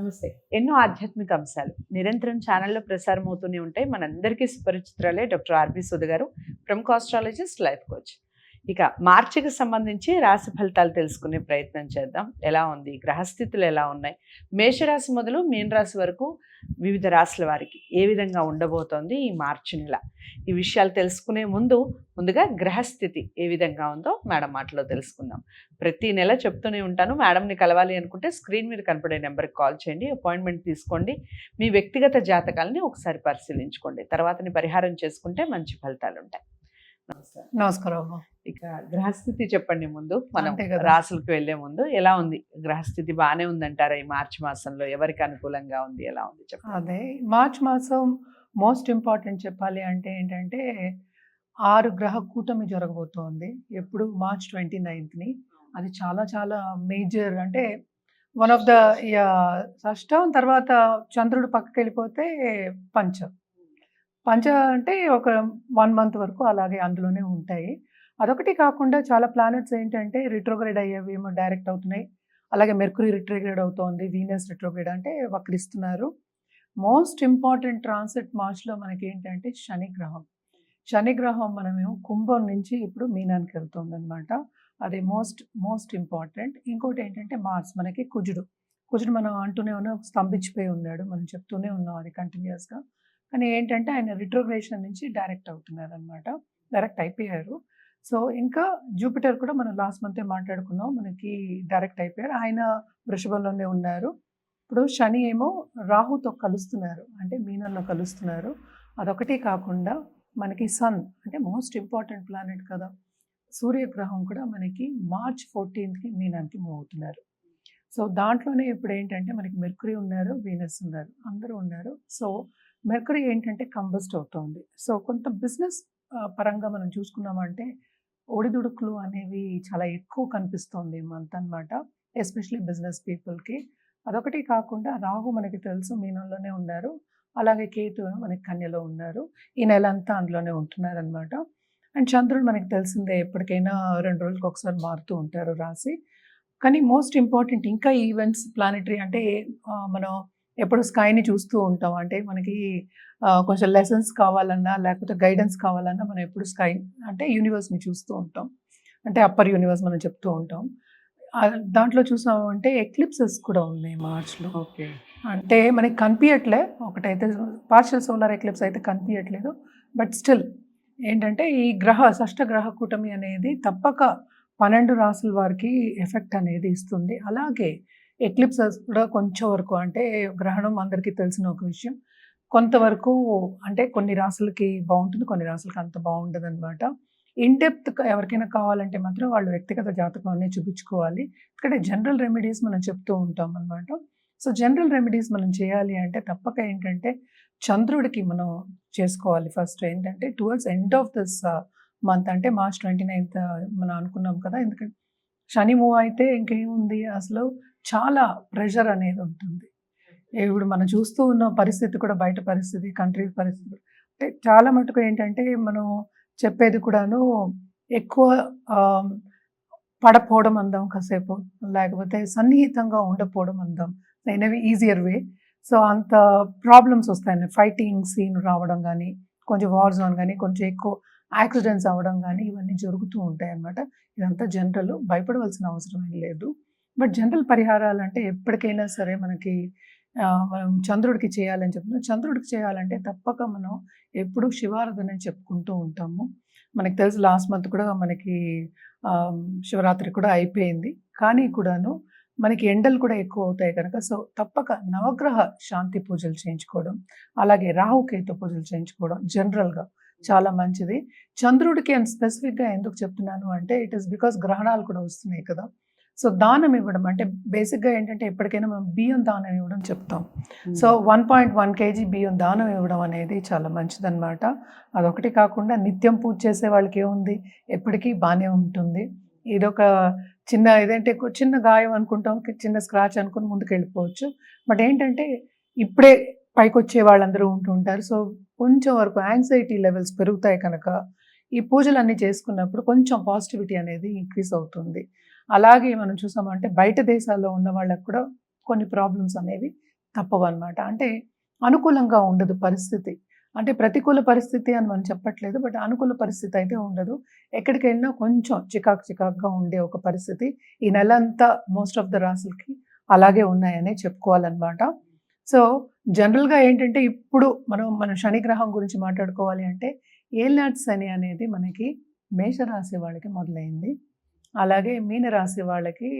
నమస్తే. ఎన్నో ఆధ్యాత్మిక అంశాలు నిరంతరం ఛానల్లో ప్రసారం అవుతూనే ఉంటాయి. మనందరికీ సుపరిచితురాలే డాక్టర్ ఆర్బి సుధ గారు ప్రముఖ ఆస్ట్రాలజిస్ట్ లైఫ్ కోచ్. ఇక మార్చికి సంబంధించి రాశి ఫలితాలు తెలుసుకునే ప్రయత్నం చేద్దాం. ఎలా ఉంది? గ్రహస్థితులు ఎలా ఉన్నాయి? మేషరాశి మొదలు మీనరాశి వరకు వివిధ రాశుల వారికి ఏ విధంగా ఉండబోతోంది ఈ మార్చి నెల? ఈ విషయాలు తెలుసుకునే ముందు ముందుగా గ్రహస్థితి ఏ విధంగా ఉందో మేడం మాటలో తెలుసుకుందాం. ప్రతి నెల చెప్తూనే ఉంటాను. మేడంని కలవాలి అనుకుంటే స్క్రీన్ మీద కనపడే నెంబర్కి కాల్ చేయండి. అపాయింట్మెంట్ తీసుకోండి. మీ వ్యక్తిగత జాతకాలని ఒకసారి పరిశీలించుకోండి. తర్వాతని పరిహారం చేసుకుంటే మంచి ఫలితాలు ఉంటాయి నమస్కారం. ఇక గ్రహస్థితి చెప్పండి ముందు. మనం. రాసులకు వెళ్ళే ముందు ఎలా ఉంది? గ్రహస్థితి బాగానే ఉందంటారా ఈ మార్చి మాసంలో? ఎవరికి అనుకూలంగా ఉంది? ఎలా ఉంది చెప్పండి. అదే. మార్చ్ మాసం మోస్ట్ ఇంపార్టెంట్ చెప్పాలి అంటే ఏంటంటే ఆరు గ్రహ కూటమి జరగబోతోంది. ఎప్పుడు? మార్చ్ ట్వంటీ నైన్త్ని. అది చాలా చాలా మేజర్ అంటే వన్ ఆఫ్ ద షష్టం తర్వాత చంద్రుడు పక్కకి వెళ్ళిపోతే పంచ. పంచ అంటే ఒక వన్ మంత్ వరకు అలాగే అందులోనే ఉంటాయి. అదొకటి కాకుండా చాలా ప్లానెట్స్ ఏంటంటే రిట్రోగ్రేడ్ అయ్యేవి ఏమో డైరెక్ట్ అవుతున్నాయి. అలాగే మెర్కురీ రిట్రోగ్రేడ్ అవుతోంది వీనస్ రిట్రోగ్రేడ్ అంటే వక్రిస్తున్నారు. మోస్ట్ ఇంపార్టెంట్ ట్రాన్సిట్ మార్చ్లో మనకి ఏంటంటే శని గ్రహం శని గ్రహం మనమేమో కుంభం నుంచి ఇప్పుడు మీనానికి వెళ్తుంది అనమాట అది మోస్ట్ మోస్ట్ ఇంపార్టెంట్. ఇంకోటి ఏంటంటే మార్స్ మనకి కుజుడు. కుజుడు మనం అంటూనే ఉన్నాం స్తంభించిపోయి ఉన్నాడు. మనం చెప్తూనే ఉన్నాం అది కంటిన్యూస్గా. కానీ ఏంటంటే ఆయన రిట్రోగ్రేషన్ నుంచి డైరెక్ట్ అవుతున్నారు అనమాట డైరెక్ట్ అయిపోయారు. సో ఇంకా జూపిటర్ కూడా మనం లాస్ట్ మంతే మాట్లాడుకున్నాం. మనకి డైరెక్ట్ అయిపోయారు. ఆయన వృషభంలోనే ఉన్నారు. ఇప్పుడు శని ఏమో రాహుతో కలుస్తున్నారు. అంటే మీనంలో కలుస్తున్నారు. అదొకటి కాకుండా మనకి సన్ అంటే మోస్ట్ ఇంపార్టెంట్ ప్లానెట్ కదా. సూర్యగ్రహం కూడా మనకి మార్చ్ ఫోర్టీన్త్కి మీనానికి మూవ్ అవుతున్నారు. సో దాంట్లోనే ఇప్పుడు ఏంటంటే మనకి మెర్కురీ ఉన్నారు వీనస్ ఉన్నారు. అందరూ ఉన్నారు. సో మెర్కరీ ఏంటంటే కంబస్ట్ అవుతోంది. సో కొంత బిజినెస్ పరంగా మనం చూసుకున్నామంటే ఒడిదుడుకులు అనేవి చాలా ఎక్కువ కనిపిస్తోంది మంత్ అనమాట ఎస్పెషలీ బిజినెస్ పీపుల్కి. అదొకటి కాకుండా రాహు మనకి తెలుసు మీనంలోనే ఉన్నారు. అలాగే కేతు మనకి కన్యలో ఉన్నారు. ఈ నెల అంతా అందులోనే ఉంటున్నారనమాట అండ్ చంద్రుడు మనకి తెలిసిందే ఎప్పటికైనా రెండు రోజులకు ఒకసారి మారుతూ ఉంటారు రాసి కానీ మోస్ట్ ఇంపార్టెంట్ ఇంకా ఈవెంట్స్ ప్లానెటరీ అంటే మనం ఎప్పుడు స్కైని చూస్తూ ఉంటాం. అంటే మనకి కొంచెం లెసన్స్ కావాలన్నా లేకపోతే గైడెన్స్ కావాలన్నా మనం ఎప్పుడు స్కై అంటే యూనివర్స్ని చూస్తూ ఉంటాం. అంటే అప్పర్ యూనివర్స్ మనం చెప్తూ ఉంటాం. దాంట్లో చూసామంటే ఎక్లిప్సెస్ కూడా ఉన్నాయి మార్చ్లో ఓకే. అంటే మనకి కనిపించట్లే ఒకటైతే పార్షల్ సోలార్ ఎక్లిప్స్ అయితే కనిపించట్లేదు బట్ స్టిల్ ఏంటంటే ఈ గ్రహ షష్ట గ్రహ కూటమి అనేది తప్పక పన్నెండు రాసుల వారికి ఎఫెక్ట్ అనేది ఇస్తుంది. అలాగే ఎక్లిప్సెస్ కూడా కొంచెం వరకు అంటే గ్రహణం అందరికీ తెలిసిన ఒక విషయం. కొంతవరకు అంటే కొన్ని రాసులకి బాగుంటుంది కొన్ని రాసులకి అంత బాగుండదు అనమాట ఇన్డెప్త్ ఎవరికైనా కావాలంటే మాత్రం వాళ్ళు వ్యక్తిగత జాతకం అనేది చూపించుకోవాలి. ఇక్కడ జనరల్ రెమెడీస్ మనం చెప్తూ ఉంటాం అనమాట సో జనరల్ రెమెడీస్ మనం చేయాలి అంటే తప్పక ఏంటంటే చంద్రుడికి మనం చేసుకోవాలి ఫస్ట్ ఏంటంటే towards end of this month అంటే మార్చ్ ట్వంటీ నైన్త్ మనం అనుకున్నాం కదా. ఎందుకంటే శని మూవ్ అయితే ఇంకేముంది అసలు? చాలా ప్రెషర్ అనేది ఉంటుంది. ఇప్పుడు మనం చూస్తూ ఉన్న పరిస్థితి కూడా బయట పరిస్థితి కంట్రీ పరిస్థితి. అంటే చాలా మటుకు ఏంటంటే మనం చెప్పేది కూడాను ఎక్కువ పడపోవడం అందాం కాసేపు లేకపోతే సన్నిహితంగా ఉండకపోవడం అందాం. ఇన్ ఈజియర్ వే సో అంత ప్రాబ్లమ్స్ వస్తాయి ఫైటింగ్ సీన్ రావడం కానీ కొంచెం వార్ జోన్ కానీ కొంచెం ఎక్కువ యాక్సిడెంట్స్ అవ్వడం కానీ ఇవన్నీ జరుగుతూ ఉంటాయి అన్నమాట ఇదంతా జనరల్ భయపడవలసిన అవసరం ఏం లేదు. బట్ జనరల్ పరిహారాలు అంటే ఎప్పటికైనా సరే మనకి మనం చంద్రుడికి చేయాలని చెప్తున్నాం చంద్రుడికి చేయాలంటే తప్పక మనం ఎప్పుడు శివారాధన చెప్పుకుంటూ ఉంటాము. మనకు తెలుసు లాస్ట్ మంత్ కూడా మనకి శివరాత్రి కూడా అయిపోయింది. కానీ కూడాను మనకి ఎండలు కూడా ఎక్కువ అవుతాయి కనుక సో తప్పక నవగ్రహ శాంతి పూజలు చేయించుకోవడం అలాగే రాహుకేతు పూజలు చేయించుకోవడం జనరల్గా చాలా మంచిది. చంద్రుడికి అండ్ స్పెసిఫిక్గా ఎందుకు చెప్తున్నాను అంటే ఇట్ ఈస్ బికాస్ గ్రహణాలు కూడా వస్తున్నాయి కదా. సో దానం ఇవ్వడం అంటే బేసిక్గా ఏంటంటే ఎప్పటికైనా మనం బియ్యం దానం ఇవ్వడం చెప్తాం. So one point one kg బియ్యం దానం ఇవ్వడం అనేది చాలా మంచిదన్నమాట. అదొకటి కాకుండా నిత్యం పూజ చేసే వాళ్ళకి ఏముంది? ఎప్పటికీ బాగానే ఉంటుంది. ఇదొక చిన్న ఏదంటే చిన్న గాయం అనుకుంటాం చిన్న స్క్రాచ్ అనుకుని ముందుకు వెళ్ళిపోవచ్చు బట్ ఏంటంటే ఇప్పుడే పైకి వచ్చే వాళ్ళందరూ ఉంటూ ఉంటారు. సో కొంచెం వరకు యాంగ్జైటీ లెవెల్స్ పెరుగుతాయి కనుక ఈ పూజలన్నీ చేసుకున్నప్పుడు కొంచెం పాజిటివిటీ అనేది ఇంక్రీజ్ అవుతుంది. అలాగే మనం చూసామంటే బయట దేశాల్లో ఉన్న వాళ్ళకు కూడా కొన్ని ప్రాబ్లమ్స్ అనేవి తప్పవు అనమాట అంటే అనుకూలంగా ఉండదు పరిస్థితి. అంటే ప్రతికూల పరిస్థితి అని మనం చెప్పట్లేదు బట్ అనుకూల పరిస్థితి అయితే ఉండదు. ఎక్కడికి వెళ్ళినా కొంచెం చికాకు చికాకుగా ఉండే ఒక పరిస్థితి ఈ నెల అంతా మోస్ట్ ఆఫ్ ద రాసులకి అలాగే ఉన్నాయనే చెప్పుకోవాలన్నమాట. సో జనరల్గా ఏంటంటే ఇప్పుడు మనం మన శనిగ్రహం గురించి మాట్లాడుకోవాలి అంటే ఏలినాటి శని అనేది మనకి మేషరాశి వాళ్ళకి మొదలైంది. అలాగే మీనరాశి వాళ్ళకి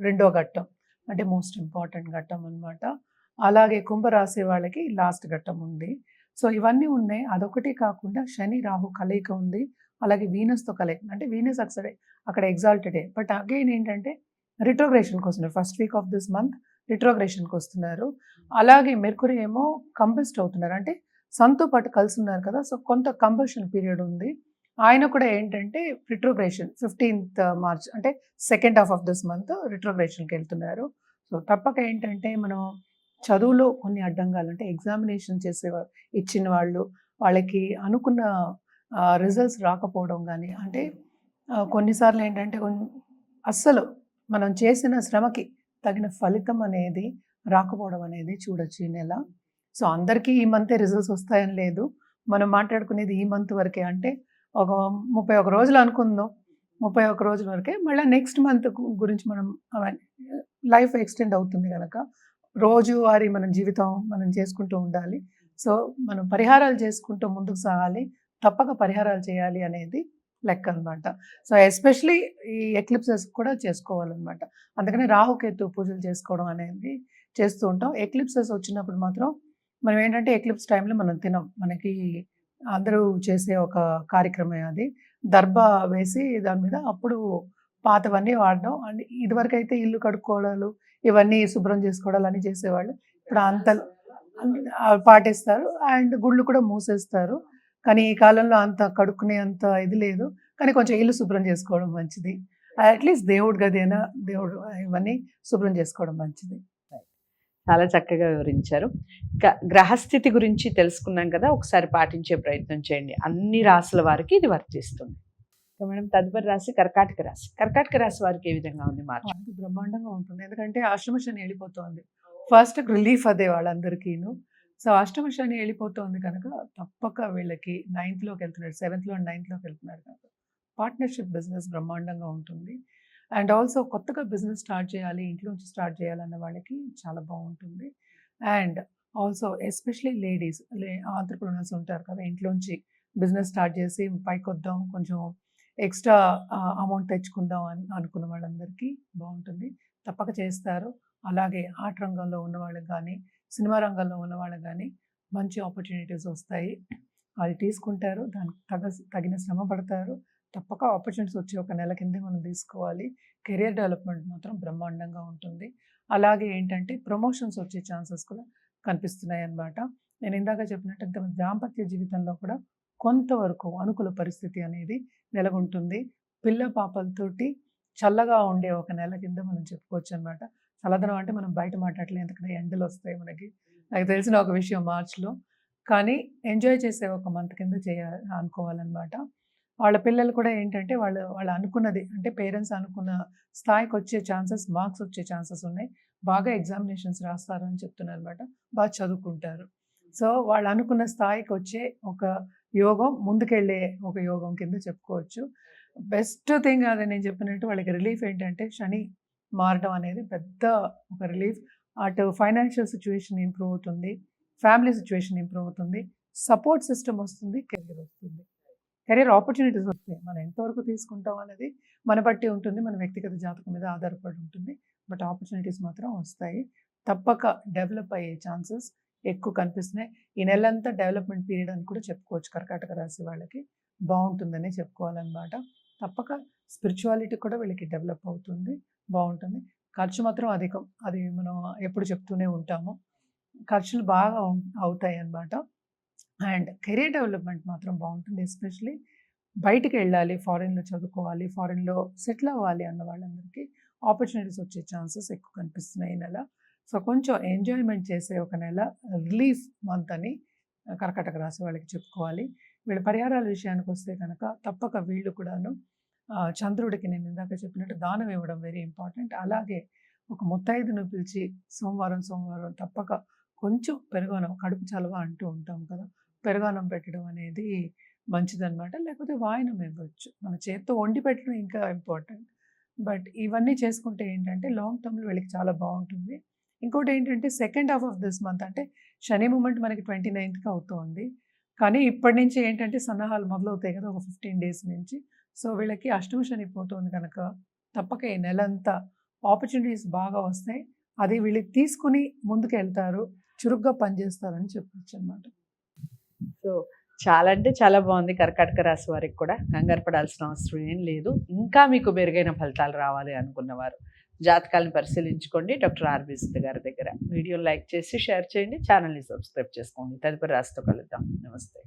రెండో ఘట్టం అంటే మోస్ట్ ఇంపార్టెంట్ ఘట్టం అనమాట అలాగే కుంభరాశి వాళ్ళకి లాస్ట్ ఘట్టం ఉంది. సో ఇవన్నీ ఉన్నాయి. అదొకటి కాకుండా శని రాహు కలయిక ఉంది. అలాగే వీనస్తో కలయిక అంటే వీనస్ అక్కడ అక్కడ ఎగ్జాల్టెడే బట్ అగైన్ ఏంటంటే రిట్రోగ్రేషన్కి వస్తున్నారు. First week of this month రిట్రోగ్రేషన్కి వస్తున్నారు. అలాగే మెర్కురీ ఏమో కంబెస్ట్ అవుతున్నారు. అంటే సంతో పాటు కలిసి ఉన్నారు కదా సో కొంత కంబషన్ పీరియడ్ ఉంది. ఆయన కూడా ఏంటంటే రిట్రోగ్రేషన్ ఫిఫ్టీన్త్ మార్చ్ అంటే second half of this month రిట్రోగ్రేషన్కి వెళ్తున్నారు. సో తప్పక ఏంటంటే మనం చదువులో కొన్ని అడ్డంగాలు అంటే ఎగ్జామినేషన్ చేసేవారు ఇచ్చిన వాళ్ళు వాళ్ళకి అనుకున్న రిజల్ట్స్ రాకపోవడం కానీ అంటే కొన్నిసార్లు ఏంటంటే అస్సలు మనం చేసిన శ్రమకి తగిన ఫలితం అనేది రాకపోవడం అనేది చూడొచ్చు ఈ నెల. సో అందరికీ ఈ మంతే రిజల్ట్స్ వస్తాయని లేదు. మనం మాట్లాడుకునేది ఈ మంత్ వరకే అంటే ఒక ముప్పై ఒక రోజులు అనుకుందాం. ముప్పై ఒక రోజుల వరకే మళ్ళీ నెక్స్ట్ మంత్ గురించి మనం లైఫ్ ఎక్స్టెండ్ అవుతుంది కనుక రోజువారి మన జీవితం మనం చేసుకుంటూ ఉండాలి. సో మనం పరిహారాలు చేసుకుంటూ ముందుకు సాగాలి. తప్పక పరిహారాలు చేయాలి అనేది లెక్క అనమాట సో ఎస్పెషలీ ఈ ఎక్లిప్సెస్ కూడా చేసుకోవాలన్నమాట. అందుకని రాహుకేతు పూజలు చేసుకోవడం అనేది చేస్తూ ఉంటాం. ఎక్లిప్సెస్ వచ్చినప్పుడు మాత్రం మనం ఏంటంటే ఎక్లిప్స్ టైంలో మనం తినం. మనకి అందరూ చేసే ఒక కార్యక్రమం అది. దర్భ వేసి దాని మీద అప్పుడు పాతవన్నీ వాడడం. అండ్ ఇదివరకు అయితే ఇల్లు కడుక్కోవడాలు ఇవన్నీ శుభ్రం చేసుకోవడాలు అన్నీ చేసేవాళ్ళు. ఇప్పుడు అంత పాటిస్తారు. అండ్ గుళ్ళు కూడా మూసేస్తారు. కానీ ఈ కాలంలో అంత కడుక్కునే అంత ఇది లేదు. కానీ కొంచెం ఇల్లు శుభ్రం చేసుకోవడం మంచిది. అట్లీస్ట్ దేవుడి గది అయినా దేవుడు ఇవన్నీ శుభ్రం చేసుకోవడం మంచిది. చాలా చక్కగా వివరించారు. ఇంకా గ్రహస్థితి గురించి తెలుసుకున్నాం కదా ఒకసారి పాటించే ప్రయత్నం చేయండి. అన్ని రాసుల వారికి ఇది వర్తిస్తుంది. మేడం తదుపరి రాశి కర్కాటక రాశి. కర్కాటక రాశి వారికి ఏ విధంగా ఉంది మార్చి అది బ్రహ్మాండంగా ఉంటుంది. ఎందుకంటే అష్టమ శని వెళ్ళిపోతుంది. ఫస్ట్ రిలీఫ్ అదే వాళ్ళందరికీను. సో అష్టమ శని వెళ్ళిపోతుంది కనుక తప్పక వీళ్ళకి నైన్త్లోకి వెళ్తున్నారు. సెవెంత్లో అండ్ నైన్త్లోకి వెళ్తున్నారు కనుక. పార్ట్నర్షిప్ బిజినెస్ బ్రహ్మాండంగా ఉంటుంది. అండ్ ఆల్సో కొత్తగా బిజినెస్ స్టార్ట్ చేయాలి ఇంట్లోంచి స్టార్ట్ చేయాలన్న వాళ్ళకి చాలా బాగుంటుంది. And also especially ladies entrepreneurs ఉంటారు కదా ఇంట్లోంచి బిజినెస్ స్టార్ట్ చేసి పైకి వద్దాం కొంచెం ఎక్స్ట్రా అమౌంట్ తెచ్చుకుందాం అని అనుకున్న వాళ్ళందరికీ బాగుంటుంది. తప్పక చేస్తారు. అలాగే ఆర్ట్ రంగంలో ఉన్న వాళ్ళకి కానీ సినిమా రంగంలో ఉన్న వాళ్ళకి కానీ మంచి ఆపర్చునిటీస్ వస్తాయి. అది తీసుకుంటారు దానికి తగ తగిన శ్రమ పడతారు. తప్పక ఆపర్చునిటీస్ వచ్చి ఒక నెల కింద మనం తీసుకోవాలి. కెరియర్ డెవలప్మెంట్ మాత్రం బ్రహ్మాండంగా ఉంటుంది. అలాగే ఏంటంటే ప్రమోషన్స్ వచ్చే ఛాన్సెస్ కూడా కనిపిస్తున్నాయి అన్నమాట. నేను ఇందాక చెప్పినట్టు దాంపత్య జీవితంలో కూడా కొంతవరకు అనుకూల పరిస్థితి అనేది నెలకొంటుంది. పిల్ల పాపలతోటి చల్లగా ఉండే ఒక నెల కింద మనం చెప్పుకోవచ్చు అనమాట చల్లదనం అంటే మనం బయట మాట్లాడలేదు ఎందుకంటే ఎండలు వస్తాయి మనకి. నాకు తెలిసిన ఒక విషయం మార్చ్లో. కానీ ఎంజాయ్ చేసే ఒక మంత్ కింద చేయ అనుకోవాలన్నమాట. వాళ్ళ పిల్లలు కూడా ఏంటంటే వాళ్ళు వాళ్ళు అనుకున్నది అంటే పేరెంట్స్ అనుకున్న స్థాయికి వచ్చే ఛాన్సెస్ మార్క్స్ వచ్చే ఛాన్సెస్ ఉన్నాయి. బాగా ఎగ్జామినేషన్స్ రాస్తారు అని చెప్తున్నారు అనమాట బాగా చదువుకుంటారు. సో వాళ్ళు అనుకున్న స్థాయికి వచ్చే ఒక యోగం ముందుకెళ్ళే ఒక యోగం కింద చెప్పుకోవచ్చు. బెస్ట్ థింగ్ అది నేను చెప్పినట్టు వాళ్ళకి రిలీఫ్ ఏంటంటే శని మారడం అనేది పెద్ద ఒక రిలీఫ్. అటు ఫైనాన్షియల్ సిచ్యువేషన్ ఇంప్రూవ్ అవుతుంది ఫ్యామిలీ సిచ్యువేషన్ ఇంప్రూవ్ అవుతుంది సపోర్ట్ సిస్టమ్ వస్తుంది కెరీర్ వస్తుంది. కెరీర్ ఆపర్చునిటీస్ వస్తాయి. మనం ఎంతవరకు తీసుకుంటాం అనేది మన బట్టి ఉంటుంది. మన వ్యక్తిగత జాతకం మీద ఆధారపడి ఉంటుంది. బట్ ఆపర్చునిటీస్ మాత్రం వస్తాయి. తప్పక డెవలప్ అయ్యే ఛాన్సెస్ ఎక్కువ కనిపిస్తున్నాయి. ఈ నెలంతా డెవలప్మెంట్ పీరియడ్ అని కూడా చెప్పుకోవచ్చు. కర్కాటక రాశి వాళ్ళకి బాగుంటుందని చెప్పుకోవాలన్నమాట. తప్పక స్పిరిచువాలిటీ కూడా వీళ్ళకి డెవలప్ అవుతుంది. బాగుంటుంది. ఖర్చు మాత్రం అధికం. అది మనం ఎప్పుడు చెప్తూనే ఉంటాము. ఖర్చులు బాగా అవుతాయి అన్నమాట అండ్ కెరీర్ డెవలప్మెంట్ మాత్రం బాగుంటుంది ఎస్పెషలీ బయటికి వెళ్ళాలి ఫారిన్లో చదువుకోవాలి ఫారిన్లో సెటిల్ అవ్వాలి అన్న వాళ్ళందరికీ ఆపర్చునిటీస్ వచ్చే ఛాన్సెస్ ఎక్కువ కనిపిస్తున్నాయి ఈ నెల. సో కొంచెం ఎంజాయ్మెంట్ చేసే ఒక నెల రిలీఫ్ మంత్ అని కర్కటక కర్కాటక రాశి వాళ్ళకి చెప్పుకోవాలి. వీళ్ళ పరిహారాల విషయానికి వస్తే కనుక తప్పక వీళ్ళు కూడాను చంద్రుడికి నేను ఇందాక చెప్పినట్టు దానం ఇవ్వడం వెరీ ఇంపార్టెంట్ అలాగే ఒక ముత్తైదును పిలిచి సోమవారం సోమవారం తప్పక కొంచెం పెరుగన్నం కడుపు చలవ అంటూ ఉంటాం కదా పెరుగన్నం పెట్టడం అనేది మంచిదన్నమాట. లేకపోతే వాయనం ఇవ్వచ్చు. మన చేత్తో వండి పెట్టడం ఇంకా ఇంపార్టెంట్. బట్ ఇవన్నీ చేసుకుంటే ఏంటంటే లాంగ్ టర్మ్లో వీళ్ళకి చాలా బాగుంటుంది. ఇంకోటి ఏంటంటే second half of this month అంటే శని మూమెంట్ మనకి ట్వంటీ నైన్త్కి అవుతుంది. కానీ ఇప్పటి నుంచి ఏంటంటే సన్నాహాలు మొదలవుతాయి కదా ఒక ఫిఫ్టీన్ డేస్ నుంచి. సో వీళ్ళకి అష్టమ శని పోతుంది కనుక తప్పక ఈ నెలంతా ఆపర్చునిటీస్ బాగా వస్తాయి. అది వీళ్ళకి తీసుకుని ముందుకు వెళ్తారు చురుగ్గా పనిచేస్తారని చెప్పొచ్చు అనమాట సో చాలా అంటే చాలా బాగుంది కర్కాటక రాశి వారికి కూడా. కంగారు పడాల్సిన అవసరం ఏం లేదు. ఇంకా మీకు మెరుగైన ఫలితాలు రావాలి అనుకున్నవారు జాతకాలను పరిశీలించుకోండి. డాక్టర్ ఆర్బి గారి దగ్గర. వీడియో లైక్ చేసి షేర్ చేయండి. ఛానల్ని సబ్స్క్రైబ్ చేసుకోండి. తదుపరి రాశితో కలుద్దాం. నమస్తే.